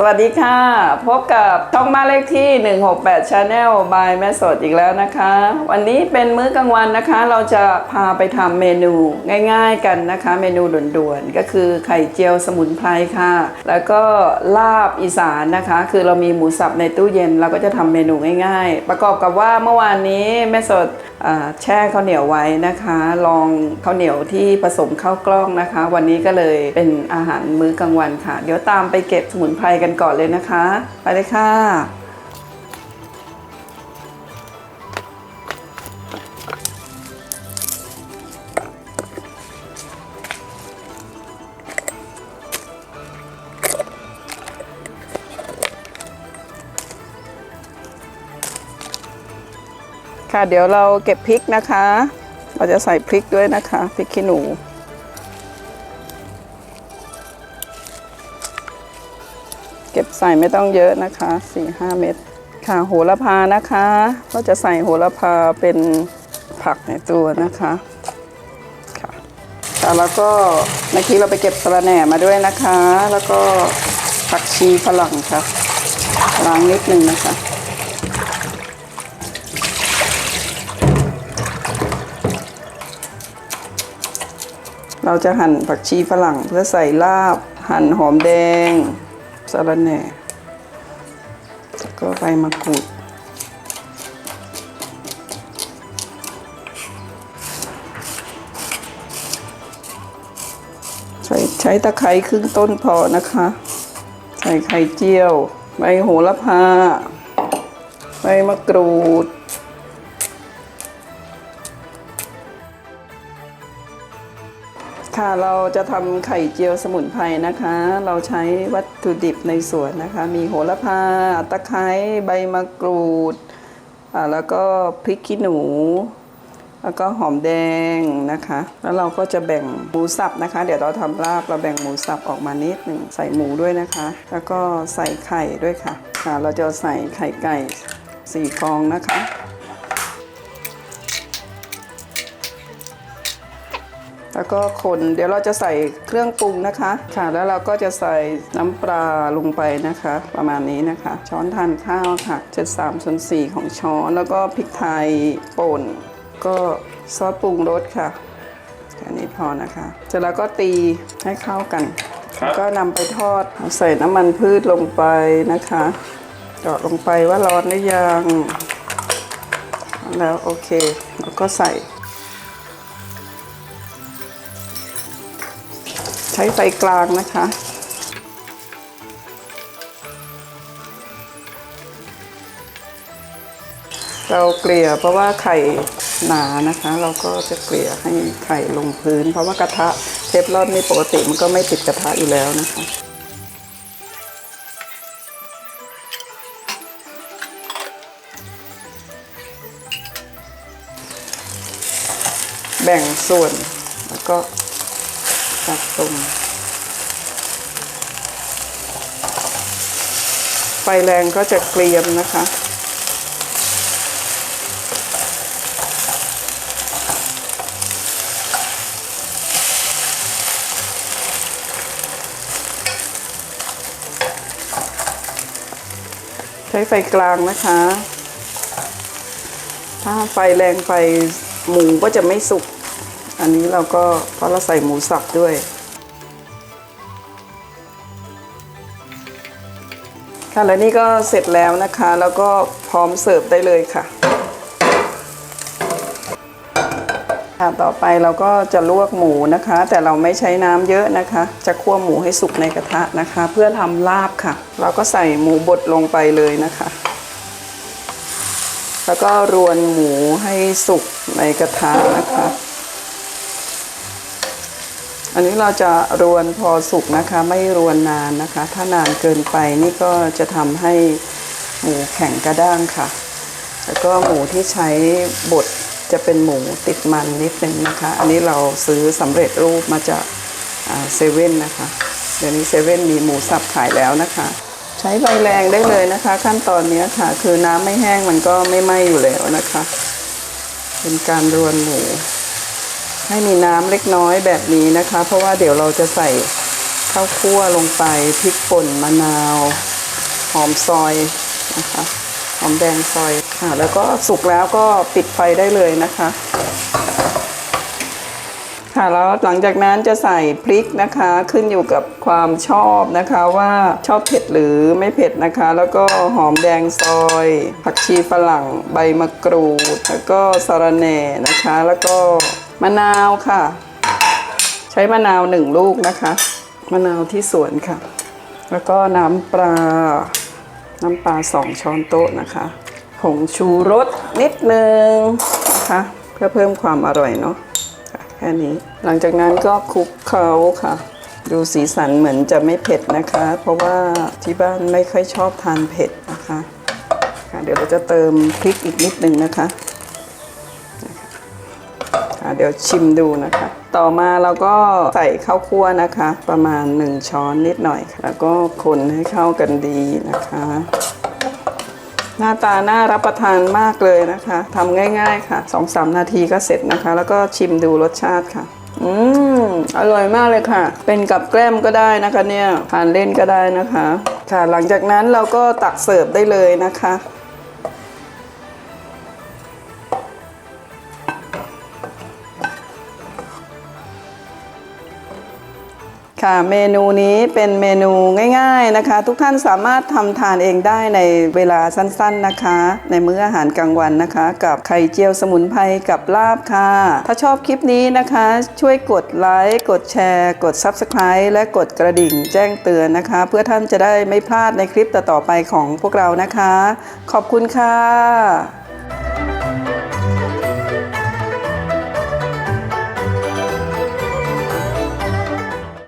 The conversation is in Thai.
สวัสดีค่ะ พบกับช่องบ้านเลขที่ 168 Channel by แม่สดอีกแล้วนะคะ วันนี้เป็นมื้อกลางวันนะคะ เราจะพาไปทำเมนูง่ายๆกันนะคะ เมนูด่วนๆ ก็คือไข่เจียวสมุนไพรค่ะ แล้วก็ลาบอีสานนะคะ คือเรามีหมูสับในตู้เย็น เราก็จะทำเมนูง่ายๆ ประกอบกับว่าเมื่อวานนี้แม่สดแช่ข้าวเหนียวไว้นะคะ ลองข้าวเหนียวที่ผสมข้าวกล้องนะคะ วันนี้ก็เลยเป็นอาหารมื้อกลางวันค่ะ เดี๋ยวตามไปเก็บสมุนไพรกันก่อนเลยนะคะ ไปเลยค่ะ ค่ะเดี๋ยวเราเก็บพริกนะคะ เราจะใส่พริกด้วยนะคะพริกขี้หนู ก็บใส่ไม่ต้องเยอะนะคะ4 5เม็ดค่ะโหระพานะคะ ก็จะใส่โหระพาเป็นผักในตัวนะคะค่ะค่ะแล้วก็เมื่อกี้เราไปเก็บสะระแหน่มาด้วยนะคะ แล้วก็ผักชีฝรั่งค่ะล้างนิดนึงนะคะเราจะหั่นผักชีฝรั่งเพื่อใส่ลาบ หั่นหอมแดง สะระแหน่แล้วก็ใบมะกรูด ใช้ใช้ตะไคร้ครึ่งต้นพอนะคะ ใส่ไข่เจียว ใบโหระพา ใบมะกรูด ค่ะเราจะทำไข่เจียวสมุนไพรนะคะ เราใช้วัตถุดิบในสวนนะคะ มีโหระพาตะไคร้ใบมะกรูดอ่าแล้วก็พริกขี้หนู แล้วก็หอมแดงนะคะ แล้วเราก็จะแบ่งหมูสับนะคะ เดี๋ยวเราทำลาบเราแบ่งหมูสับออกมานิดหนึ่งใส่หมูด้วยนะคะ แล้วก็ใส่ไข่ด้วยค่ะค่ะ เราจะใส่ไข่ไก่สี่ฟองนะคะ แล้วก็คนเดี๋ยวเราจะใส่เครื่องปรุงนะคะค่ะ แล้วเราก็จะใส่น้ำปลาลงไปนะคะ ประมาณนี้นะคะ ช้อนทานข้าวค่ะเจ็ดสามส่วนสี่ของช้อนแล้วก็พริกไทยป่น ก็ซอสปรุงรสค่ะแค่นี้พอนะคะเสร็จแล้วก็ตีให้เข้ากันแล้วก็นำไปทอดเอาใส่น้ำมันพืชลงไปนะคะเจาะลงไปว่าร้อนหรือยัง แล้วโอเคแล้วก็ใส่ ช้ไฟกลางนะคะ เราเกลี่ยเพราะว่าไข่หนานะคะ เราก็จะเกลี่ยให้ไข่ลงพื้น เพราะว่ากระทะเทฟลอนนี่ปกติมันก็ไม่ติดกระทะอยู่แล้วนะคะแบ่งส่วนแล้วก็ ตักตรงไฟแรงก็จะเกรียมนะคะใช้ไฟกลางนะคะ ถ้าไฟแรงไปหมูก็จะไม่สุก อันนี้เราก็เพราะเราใส่หมูสับด้วย ค่ะแล้วนี่ก็เสร็จแล้วนะคะ แล้วก็พร้อมเสิร์ฟได้เลยค่ะค่ะต่อไปเราก็จะลวกหมูนะคะ แต่เราไม่ใช้น้ำเยอะนะคะ จะคั่วหมูให้สุกในกระทะนะคะ เพื่อทำลาบค่ะ เราก็ใส่หมูบดลงไปเลยนะคะ แล้วก็รวนหมูให้สุกในกระทะนะคะ อันนี้เราจะรวนพอสุกนะคะ ไม่รวนนานนะคะ ถ้านานเกินไปนี่ก็จะทำให้หมูแข็งกระด้างค่ะ แล้วก็หมูที่ใช้บดจะเป็นหมูติดมันนิดนึงนะคะ อันนี้เราซื้อสำเร็จรูปมาจากเซเว่นนะคะ เดี๋ยวนี้เซเว่นมีหมูสับขายแล้วนะคะ ใช้ไฟแรงได้เลยนะคะ ขั้นตอนนี้ค่ะ คือน้ำไม่แห้งมันก็ไม่ไหม้อยู่แล้วนะคะ เป็นการรวนหมู ให้มีน้ำเล็กน้อยแบบนี้นะคะ เพราะว่าเดี๋ยวเราจะใส่ข้าวคั่วลงไปพริกป่นมะนาว หอมซอยนะคะหอมแดงซอยค่ะแล้วก็สุกแล้วก็ปิดไฟได้เลยนะคะ ค่ะแล้วหลังจากนั้นจะใส่พริกนะคะ ขึ้นอยู่กับความชอบนะคะว่าชอบเผ็ดหรือไม่เผ็ดนะคะ แล้วก็หอมแดงซอย ผักชีฝรั่งใบมะกรูด แล้วก็สะระแหน่นะคะ แล้วก็ มะนาวค่ะ ใช้มะนาวหนึ่งลูกนะคะ มะนาวที่สวนค่ะ แล้วก็น้ำปลา น้ำปลาสองช้อนโต๊ะนะคะผงชูรสนิดนึงนะคะเพื่อเพิ่มความอร่อยเนาะแค่นี้หลังจากนั้นก็คลุกเคล้าค่ะ ดูสีสันเหมือนจะไม่เผ็ดนะคะ เพราะว่าที่บ้านไม่ค่อยชอบทานเผ็ดนะคะค่ะเดี๋ยวเราจะเติมพริกอีกนิดนึงนะคะ เดี๋ยวชิมดูนะคะ ต่อมาเราก็ใส่ข้าวคั่วนะคะ ประมาณ 1 ช้อนนิดหน่อย แล้วก็คนให้เข้ากันดีนะคะ หน้าตาน่ารับประทานมากเลยนะคะทำง่าย ๆ ค่ะ2-3นาทีก็เสร็จนะคะ แล้วก็ชิมดูรสชาติค่ะอืมอร่อยมากเลยค่ะ เป็นกับแกล้มก็ได้นะคะเนี่ยทานเล่นก็ได้นะคะ ค่ะหลังจากนั้นเราก็ตักเสิร์ฟได้เลยนะคะ ค่ะเมนูนี้เป็นเมนูง่ายๆนะคะ ทุกท่านสามารถทำทานเองได้ในเวลาสั้นๆนะคะ ในมื้ออาหารกลางวันนะคะ กับไข่เจียวสมุนไพรกับลาบค่ะ ถ้าชอบคลิปนี้นะคะ ช่วยกดไลค์กดแชร์ กด Subscribe และกดกระดิ่งแจ้งเตือนนะคะ เพื่อท่านจะได้ไม่พลาดในคลิปต่อๆไปของพวกเรานะคะ ขอบคุณค่ะ